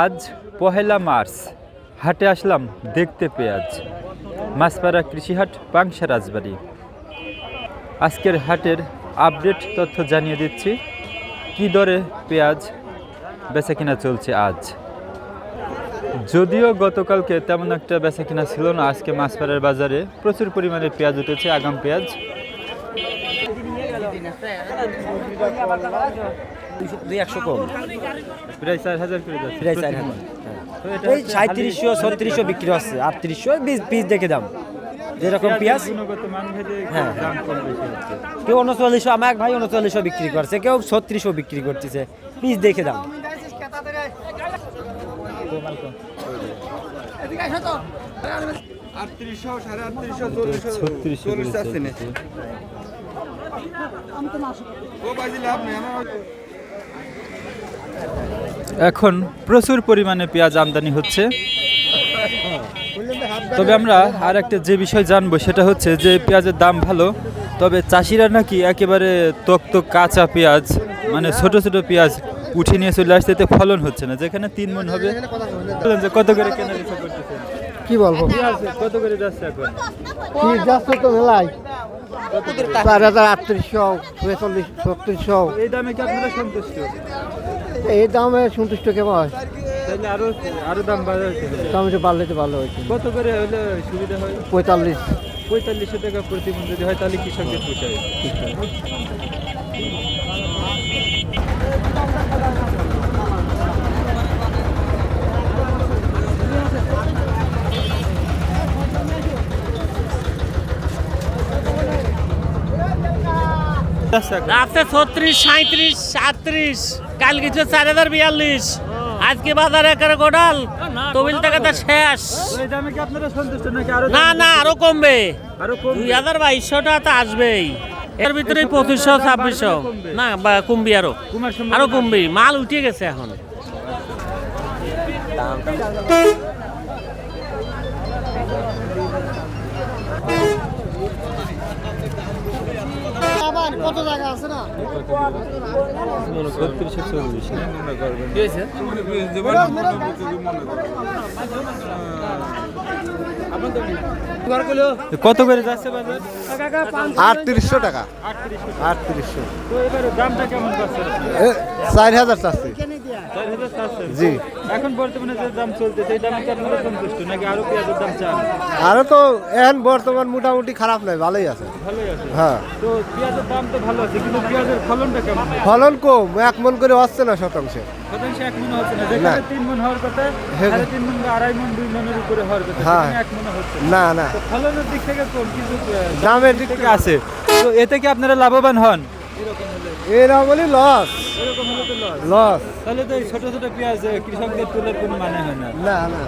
আজ পহেলা মার্চ। হাটে আসলাম দেখতে পেঁয়াজ মাছপাড়া কৃষিহাট, পাংশা রাজবাড়ি। আজকের হাটের আপডেট তথ্য জানিয়ে দিচ্ছি। কি দরে পেঁয়াজ বেচা কিনা চলছে আজ? যদিও গতকালকে তেমন একটা বেচা কিনা ছিল না, আজকে মাছপাড়ার বাজারে প্রচুর পরিমাণে পেঁয়াজ উঠেছে, আগাম পেঁয়াজ। দুই একশো কম। প্রায় চার হাজার করে প্রায় চার হাজার। তো এই সাঁত্রিশশো ছত্রিশশো বিক্রি হচ্ছে। আটত্রিশশো পিস পিস দেখে দাম। যেরকম পেঁয়াজ। হ্যাঁ। বেশি কেউ উনচল্লিশশো আমার এক ভাই উনচল্লিশশো বিক্রি করছে। কেউ ছত্রিশশো বিক্রি করতেছে। পিস দেখে দাম। ছত্রিশশো চল্লিশ করে আসছে না চলছে। ও বাজি লাভ নেই আমার এখন প্রচুর পরিমাণে পেঁয়াজ আমদানি হচ্ছে। তবে আমরা আর একটা যে বিষয় জানব সেটা হচ্ছে যে পেঁয়াজের দাম ভালো তবে চাষিরা নাকি একেবারে তক তক কাঁচা পেঁয়াজ মানে ছোট ছোট পেঁয়াজ উঠে নিয়ে চলে আসতে ফলন হচ্ছে না যেখানে তিন মন হবে। যে কত করে কেনা কি বলব? কত করে যাচ্ছে এখন? কি যাচ্ছে তো মেলায় চার হাজার আটত্রিশশো ছেচল্লিশ ছত্রিশশো। এই দামে কি আপনারা সন্তুষ্ট? এই দামে সন্তুষ্ট কেমন হয়? আরও আরও দাম বাড়া দাম একটু বাড়লে তো ভালো হয়েছে কত করে হলে সুবিধা হয়? পঁয়তাল্লিশ। পঁয়তাল্লিশশো টাকা প্রতিবন্ধী যদি হয় তাহলে কৃষকদের পোষায় রাতে ছত্রিশ সাঁত্রিশ সাঁত্রিশ কাল কিছু চার হাজার বিয়াল্লিশ। আজকে বাজারে একেবারে গোডাল, তবিল টাকা তো শেষ। না না, আরও কমবে। দুই হাজার বাইশশো টাকা তো আসবেই। এর ভিতরে পঁচিশশো, ছাব্বিশশো। না, বা কমবি আরও। আরও কমবি। মাল উঠে গেছে এখন। ছত্রিশশো চল্লিশ কত করে যাচ্ছে বাজার? আটত্রিশশো টাকা। আটত্রিশশো। দামটা কেমন চার হাজার চাচ্ছি। জি। এখন বর্তমানে যে দাম চলছে সেই দামে কি আপনারা সন্তুষ্ট নাকি আরও পেঁয়াজের দাম চান? আরও তো এখন বর্তমান মোটামুটি খারাপ নয় ভালোই আছে। ভালোই আছে। হ্যাঁ। তো পেঁয়াজের দাম তো ভালো আছে কিন্তু পেঁয়াজের ফলনটা কেমন? ফলন কম এক মন করে হচ্ছে না শতাংশে। শতাংশ এক মনে হচ্ছে না যেখানে তিন মন হওয়ার কথা সাড়ে তিন মন বা আড়াই মন দুই মনের উপরে হওয়ার কথা হ্যাঁ। এক মনে হচ্ছে না। না ফলনের দিক থেকে কম কিন্তু দামের দিক থেকে আছে। তো এতে কি আপনারা লাভবান হন? এরা বলি লস। এরকম হলে তো লস। তাহলে তো ছোট ছোট পেঁয়াজ কৃষকদের তুলে কোনো মানে হয় না। না না।